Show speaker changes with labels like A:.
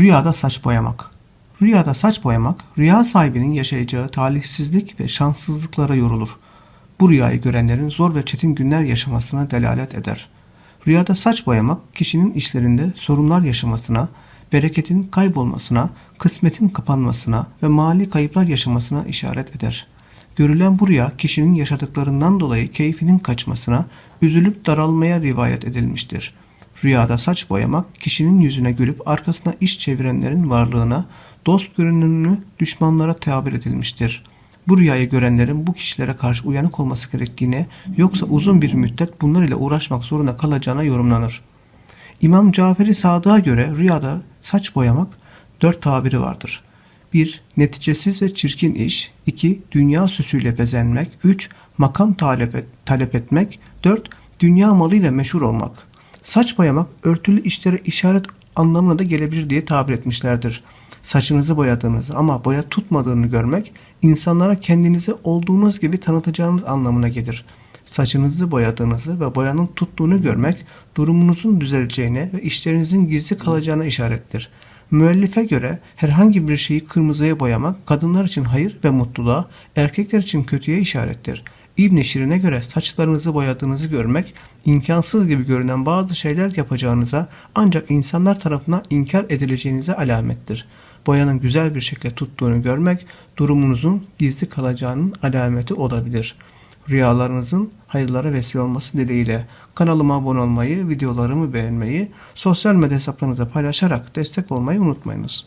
A: Rüyada saç boyamak. Rüyada saç boyamak, rüya sahibinin yaşayacağı talihsizlik ve şanssızlıklara yorulur. Bu rüyayı görenlerin zor ve çetin günler yaşamasına delalet eder. Rüyada saç boyamak, kişinin işlerinde sorunlar yaşamasına, bereketin kaybolmasına, kısmetin kapanmasına ve mali kayıplar yaşamasına işaret eder. Görülen bu rüya kişinin yaşadıklarından dolayı keyfinin kaçmasına, üzülüp daralmaya rivayet edilmiştir. Rüyada saç boyamak kişinin yüzüne gülüp arkasına iş çevirenlerin varlığına, dost görünümlü düşmanlara tabir edilmiştir. Bu rüyayı görenlerin bu kişilere karşı uyanık olması gerektiğine yoksa uzun bir müddet bunlar ile uğraşmak zorunda kalacağına yorumlanır. İmam Caferi Sadık'a göre rüyada saç boyamak dört tabiri vardır. 1. Neticesiz ve çirkin iş. 2. Dünya süsüyle bezenmek. 3. Makam talep, et- talep etmek. 4. Dünya malıyla meşhur olmak. Saç boyamak örtülü işlere işaret anlamına da gelebilir diye tabir etmişlerdir. Saçınızı boyadığınızı ama boya tutmadığını görmek insanlara kendinizi olduğunuz gibi tanıtacağınız anlamına gelir. Saçınızı boyadığınızı ve boyanın tuttuğunu görmek durumunuzun düzeleceğine ve işlerinizin gizli kalacağına işarettir. Müellife göre herhangi bir şeyi kırmızıya boyamak kadınlar için hayır ve mutluluğa, erkekler için kötüye işarettir. İbn Şirin'e göre saçlarınızı boyadığınızı görmek, imkansız gibi görünen bazı şeyler yapacağınıza ancak insanlar tarafından inkar edileceğinize alamettir. Boyanın güzel bir şekilde tuttuğunu görmek, durumunuzun gizli kalacağının alameti olabilir. Rüyalarınızın hayırlara vesile olması dileğiyle kanalıma abone olmayı, videolarımı beğenmeyi, sosyal medya hesaplarınızda paylaşarak destek olmayı unutmayınız.